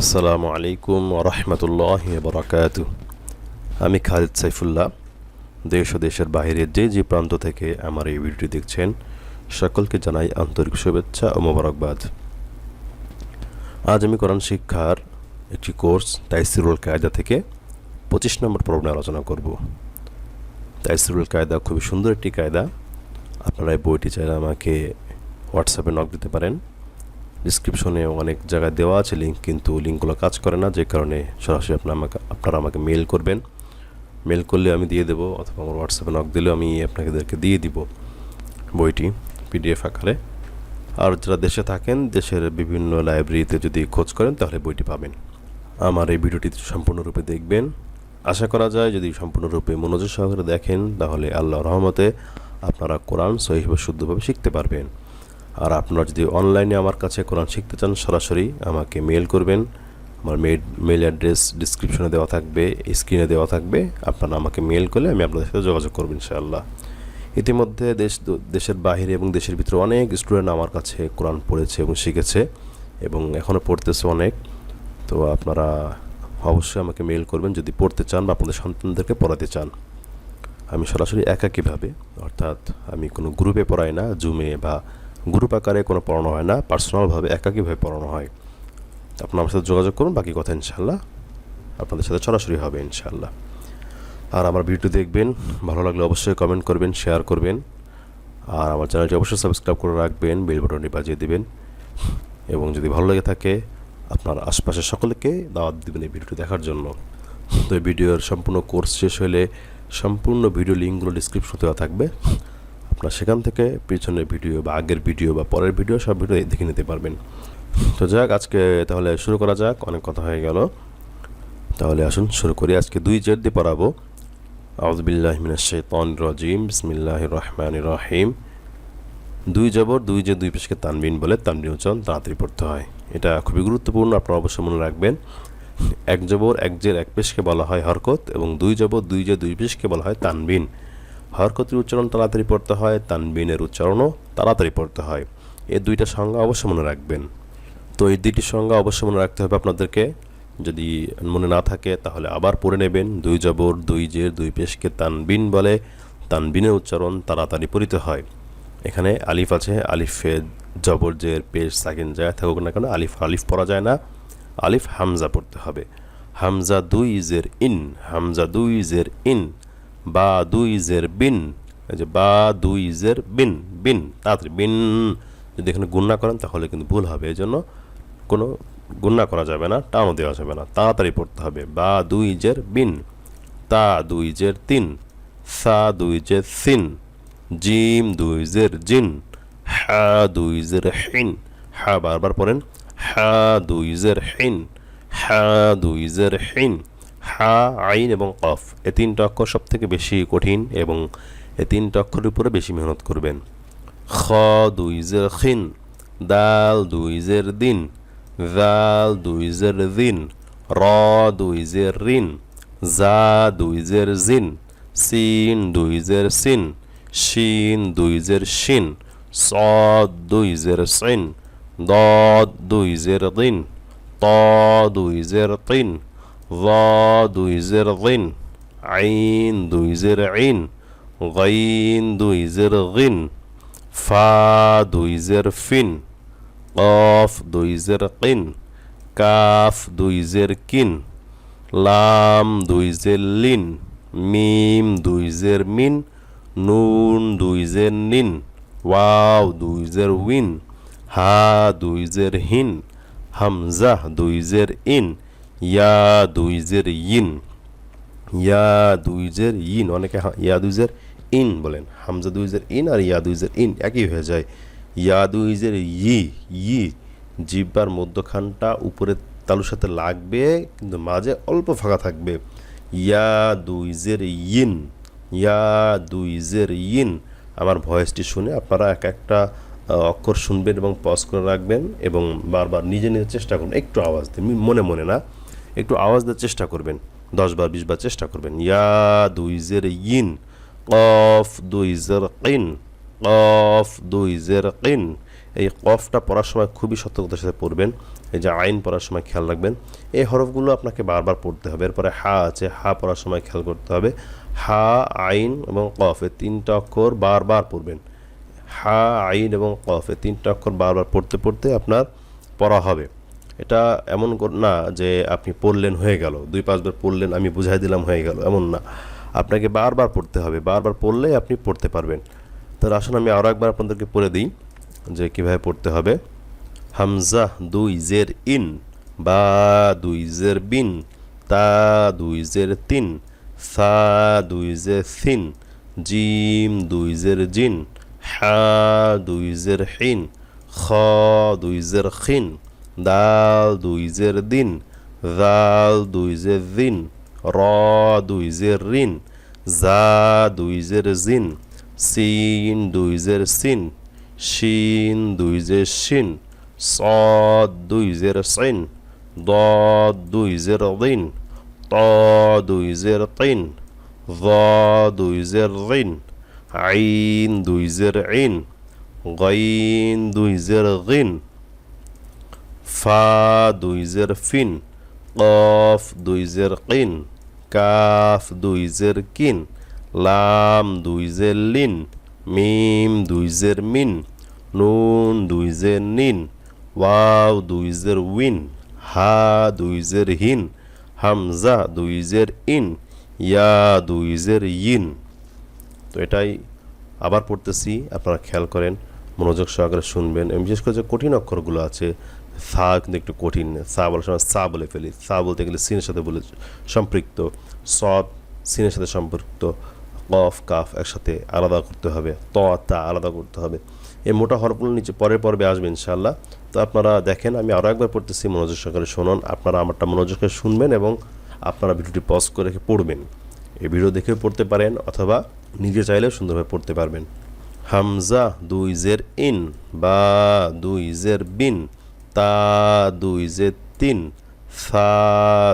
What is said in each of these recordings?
আসসালামু আলাইকুম রহমতুল্লাহ বরাকাত আমি খালিদ সাইফুল্লাহ, দেশ ও দেশের বাইরের যে যে প্রান্ত থেকে আমার এই ভিডিওটি দেখছেন, সকলকে জানাই আন্তরিক শুভেচ্ছা ও মোবারকবাদ। আজ আমি কোরআন শিক্ষার একটি কোর্স তাইসিরুল কায়দা থেকে পঁচিশ নম্বর পর্ব আলোচনা করব। তাইসিরুল কায়দা খুবই সুন্দর একটি কায়দা। আপনারা এই বইটি চাইলে আমাকে হোয়াটসঅ্যাপে নক দিতে পারেন। ডিসক্রিপশনে অনেক জায়গায় দেওয়া আছে লিঙ্ক কিন্তু লিঙ্কগুলো কাজ করে না, যে কারণে সরাসরি আপনার আমাকে, আপনারা আমাকে মেল করবেন। মেল করলে আমি দিয়ে দেবো, অথবা আমার হোয়াটসঅ্যাপে নক দিলেও আমি আপনাদেরকে দিয়ে দিব বইটি পিডিএফ আকারে। আর যারা দেশে থাকেন, দেশের বিভিন্ন লাইব্রেরিতে যদি খোঁজ করেন, তাহলে বইটি পাবেন। আমার এই ভিডিওটি সম্পূর্ণরূপে দেখবেন। আশা করা যায়, যদি সম্পূর্ণরূপে মনোযোগ সহকারে দেখেন, তাহলে আল্লাহ রহমতে আপনারা কোরআন সহিভাবে শুদ্ধভাবে শিখতে পারবেন। আর আপনারা যদি অনলাইনে আমার কাছে কোরআন শিখতে চান, সরাসরি আমাকে মেল করবেন। আমার মেল মেল অ্যাড্রেস ডিসক্রিপশনে দেওয়া থাকবে স্ক্রিনে দেওয়া থাকবে। আপনারা আমাকে মেল করলে আমি আপনাদের সাথে যোগাযোগ করব ইনশাআল্লাহ। ইতিমধ্যে দেশ, দেশের বাইরে এবং দেশের ভিতরে অনেক স্টুডেন্ট আমার কাছে কোরআন পড়েছে এবং শিখেছে এবং এখনও পড়তেছে অনেক। তো আপনারা অবশ্যই আমাকে মেল করবেন যদি পড়তে চান বা আপনাদের সন্তানদেরকে পড়াতে চান। আমি সরাসরি একাকীভাবে, অর্থাৎ আমি কোনো গ্রুপে পড়াই না জুমে বা গ্রুপ আকারে কোনো পড়ানো হয় না পার্সোনালভাবে একাকীভাবে পড়ানো হয়। আপনার আমার সাথে যোগাযোগ করুন, বাকি কথা ইনশাল্লাহ আপনাদের সাথে সরাসরি হবে ইনশাল্লাহ আর আমার ভিডিও দেখবেন, ভালো লাগলে অবশ্যই কমেন্ট করবেন শেয়ার করবেন। আর আমার চ্যানেলটি অবশ্যই সাবস্ক্রাইব করে রাখবেন বেল বাটনটি বাজিয়ে দেবেন। এবং যদি ভালো লেগে থাকে, আপনার আশপাশের সকলকে দাওয়াত দেবেন এই ভিডিওটি দেখার জন্য। তো এই ভিডিওর সম্পূর্ণ কোর্স শেষ হলে সম্পূর্ণ ভিডিও লিঙ্কগুলো ডিসক্রিপশন দেওয়া থাকবে। আপনার সেখান থেকে পিছনের ভিডিও বা আগের ভিডিও বা পরের ভিডিও সব ভিডিও দেখে নিতে পারবেন। তো যাক, আজকে তাহলে শুরু করা যাক, অনেক কথা হয়ে গেল। তাহলে আসুন শুরু করি। আজকে দুই জেড দিয়ে পড়াবো। আউজবিল্লাহ মিনাশাইতান রাজিম বিসমিল্লাহ রহমান রহিম। দুই জবর, দুই যে দুই পেশকে তানবিন বলে তানবিন উচ্চারণ তাড়াতাড়ি পড়তে হয়। এটা খুবই গুরুত্বপূর্ণ, আপনারা অবশ্যই মনে রাখবেন। এক জবর, এক জের এক পেশকে বলা হয় হরকত এবং দুই জবর, দুই যে দুই পেশকে বলা হয় তানবিন। হরকতের উচ্চারণ তাড়াতাড়ি পড়তে হয়, তানবিনের উচ্চারণও তাড়াতাড়ি পড়তে হয়। এই দুইটা সংজ্ঞা অবশ্যই মনে রাখবেন। তো এই দুইটি সংজ্ঞা অবশ্যই মনে রাখতে হবে আপনাদেরকে। যদি মনে না থাকে, তাহলে আবার পড়ে নেবেন। দুই জবর, দুই জের, দুই পেশকে তানবিন বলে তানবিনের উচ্চারণ তাড়াতাড়ি পড়িতে হয়। এখানে আলিফ আছে, আলিফে জবর, জের, পেশ, সাকিন যায় থাকুক না কেন, আলিফ আলিফ পড়া যায় না। আলিফ হামজা পড়তে হবে। হামজা দুই ইজের ইন। হামজা দুই ইজের ইন। বা দুই ইজের বিন যে বা দুই ইজের বিন বিন, তাড়াতাড়ি বিন যদি এখানে গুন্না করেন তাহলে কিন্তু ভুল হবে, এই জন্য কোনো গুন্না করা যাবে না, টানও দেওয়া যাবে না, তাড়াতাড়ি পড়তে হবে, বা দুই জের বিন, তা দুই জের তিন, সা দুই জের সিন, জিম দুই জের জিন, হা দুই জের হিন, হা বারবার পড়েন, হা দুই জের হিন, হা দুই জের হিন হা আইন এবং কফ এ তিনটা অক্ষর সব থেকে বেশি কঠিন এবং এ তিনটা অক্ষরের উপরে বেশি মেহনত করবেন খ দুই জের খিন দাল দুই জের দিন জাল দুই জের দিন র দুই জের রিন জা দুই জের জিন সিন দুই জের সিন শিন দুই জের শিন صاد দুই জের সিন ضاد দুই জের দিন ত দুই জের তিন ظا দুই জের দিন আইন দুই জের আইন গাইন দুই জের গিন ফা দুই জের ফিন কফ দুই জের কিন কাফ দুই জের কিন লাম দুই জের লিন মিম দুই জের মিন নুন দুই জের নিন ওয়াও দুই জের উইন হা দুই জের হিন হামজা দুই জের ইন ইয়া দুই জের ইন। ইয়া দুই জের ইন, অনেকে ইয়া দুই ইন বলেন। হামজা দুই জের ইন আর ইয়া দুই ইন একই হয়ে যায়। ইয়া দুই জের ই ই জিব্বার মধ্যখানটা উপরে তালুর সাথে লাগবে, কিন্তু মাঝে অল্প ফাঁকা থাকবে। ইয়া দুই জের ইন, ইয়া দুই জের ইন। আমার ভয়েসটি শুনে আপনারা এক একটা অক্ষর শুনবেন এবং পজ করে রাখবেন এবং বারবার নিজে নিজে চেষ্টা করুন। একটু আওয়াজ দিন মনে মনে না। একটু আওয়াজ দেওয়ার চেষ্টা করবেন। দশ বার, বিশ বার চেষ্টা করবেন। ইয়া দুই জের ইন, কফ দুই জের কিন কফ দুই জের কিন এই কফটা পড়ার সময় খুবই সতর্কতার সাথে পড়বেন। এই যে আইন পড়ার সময় খেয়াল রাখবেন। এই হরফগুলো আপনাকে বারবার পড়তে হবে। এরপরে হা আছে। হা পড়ার সময় খেয়াল করতে হবে। হা, আইন এবং কফ, এই তিনটা অক্ষর বারবার পড়বেন। হা, আইন এবং কফ, এই তিনটা অক্ষর বারবার পড়তে পড়তে আপনার পড়া হবে। এটা এমন না যে আপনি পড়লেন হয়ে গেল, দুই পাঁচবার পড়লেন, আমি বুঝাই দিলাম হয়ে গেল, এমন না। আপনাকে বারবার পড়তে হবে, বারবার পড়লে আপনি পড়তে পারবেন। তাহলে আসুন আমি আরও একবার আপনাদেরকে পড়ে দিই, যে কীভাবে পড়তে হবে। হামজা দুই জের ইন, বা দুই জের বিন, তা দুই জের তিন, সা দুই জের সিন, জিম দুই জের জিন, হা দুই জের হিন, খ দুই জের খিন। দাল দুই জের দিন জাল দুই জের দিন র দুই জের রিন জা দুই জের জিন সিন দুই জের সিন শিন দুই জের শিন صاد দুই জের সিন ضاد দুই জের দিন ط দুই জের তিন ظ দুই জের রিন আইন দুই জের ইন গাইন দুই জের গিন ফা দুই জের ফিন কফ দুই জের কিন কাফ দুই জের কিন লাম দুই জের লিন মিম দুই জের মিন নুন দুই জের নিন ওয়াও দুই জের উইন হা দুই জের হিন হামজা দুই জের ইন ইয়া দুই জের ইন তো এটাই আবার পড়তেছি আপনারা খেয়াল করেন মনোযোগ সহকারে শুনবেন এবং বিশেষ করে যে কঠিন অক্ষরগুলো আছে সা কিন্তু একটু কঠিন। সা বলার সময় সা বলে ফেলি। সা বলতে গেলে সিনের সাথে বলে সম্পৃক্ত। সদ সিনের সাথে সম্পৃক্ত। কফ কাফ একসাথে আলাদা করতে হবে। ত, তা আলাদা করতে হবে। এই মোটা হরফগুলো নিচে পরের পর্বে আসবে ইনশাল্লাহ তো আপনারা দেখেন, আমি আরও একবার পড়তেছি। মনোযোগ সহকারে শুনুন। আপনারা আমারটা মনোযোগ শুনবেন এবং আপনারা ভিডিওটি পজ করে রেখে পড়বেন। এই ভিডিও দেখেও পড়তে পারেন অথবা নিজে চাইলেও সুন্দরভাবে পড়তে পারবেন। হামজা দুই জের ইন বা দুই জের বিন। তা, দুই যে তিন সা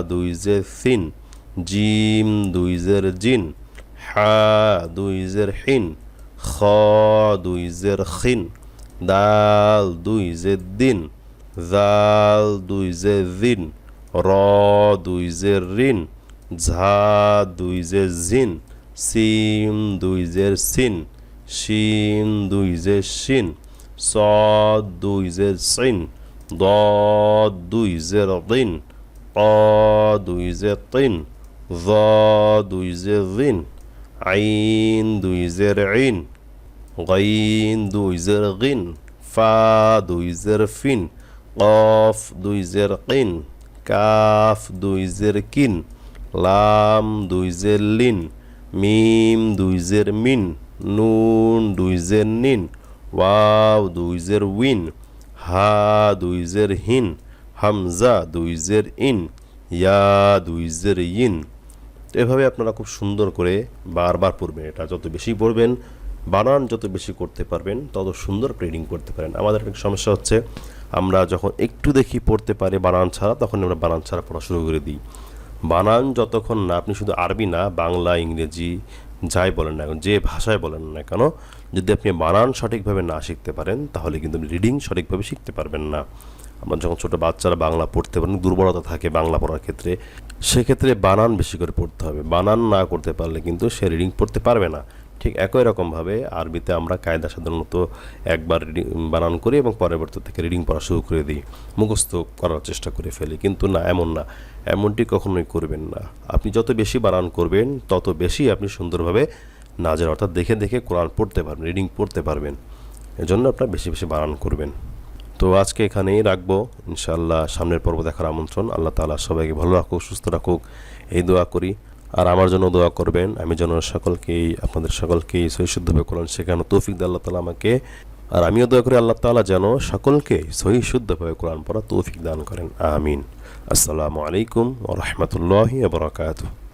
দুই যে সিন জিম, দুই জের জিন, হা, দুই জের হিন, খ, দুই জের খিন, দাল, দুই যে দিন, জাল, দুই যে জিন র, দুই যে রিন ঝা, দুই যে জিন, সিম, দুই যে সিন শিন দুই যে শিন, স, দুই যে সিন দ দুই জের দিন দুই জের তিন জ দুই জের দিন আইন দুই জের আইন গইন দুই জের গিন ফা দুই জের ফিন কফ দুই জের কিন কাফ দুই জের কিন লাম দুই জের লিন মিম দুই জের মিন নুন দুই জের নিন ওয়াও দুই জের উইন হা দুই জের হিন, হামজা দুই জের ইন, ইয়া দুই জের ইন। তো এভাবে আপনারা খুব সুন্দর করে বারবার পড়বেন এটা। যত বেশি পড়বেন, বানান যত বেশি করতে পারবেন, তত সুন্দর ট্রেডিং করতে পারেন। আমাদের একটা সমস্যা হচ্ছে, আমরা যখন একটু দেখি পড়তে পারি বানান ছাড়া, তখন আমরা বানান ছাড়া পড়া শুরু করে দিই। বানান যতক্ষণ না, আপনি শুধু আরবি না, বাংলা, ইংরেজি যাই বলেন না যে ভাষায় বলেন না কেন, যদি আপনি বানান সঠিকভাবে না শিখতে পারেন, তাহলে কিন্তু রিডিং সঠিকভাবে শিখতে পারবেন না। আমরা যখন ছোটো বাচ্চারা বাংলা পড়তে পারেন, দুর্বলতা থাকে বাংলা পড়ার ক্ষেত্রে, সেক্ষেত্রে বানান বেশি করে পড়তে হবে। বানান না করতে পারলে কিন্তু সে রিডিং পড়তে পারবে না। ঠিক একই রকমভাবে আরবিতে আমরা কায়দা সাধারণত একবার রিডিং বানান করি এবং পরবর্তী থেকে রিডিং পড়া শুরু করে দিই, মুখস্থ করার চেষ্টা করে ফেলি। কিন্তু না, এমন না। এমনটি কখনোই করবেন না। আপনি যত বেশি বানান করবেন, তত বেশি আপনি সুন্দরভাবে নাজের অর্থাৎ দেখে দেখে কোরআন পড়তে পারবেন রিডিং পড়তে পারবেন। এজন্য আপনার বেশি বেশি বানান করবেন। তো আজকে এখানেই রাখব। ইনশাআল্লাহ সামনের পর্ব দেখার আমন্ত্রণ। আল্লাহ তাআলা সবাইকে ভালো রাখুক, সুস্থ রাখুক। এই দোয়া করি। আর আমার জন্য দোয়া করবেন। আমি যেন সকলকেই, আপনাদের সকলকেই সহিশুদ্ধভাবে কোরআন শেখানো তৌফিক দিয়ে, আল্লাহ তালা আমাকে। আর আমিও দোয়া করি আল্লাহ তালা যেন সকলকে সহি শুদ্ধভাবে কোরআন পড়া তৌফিক দান করেন। আমিন। আসসালামু আলাইকুম ওয়া রাহমাতুল্লাহি ওয়া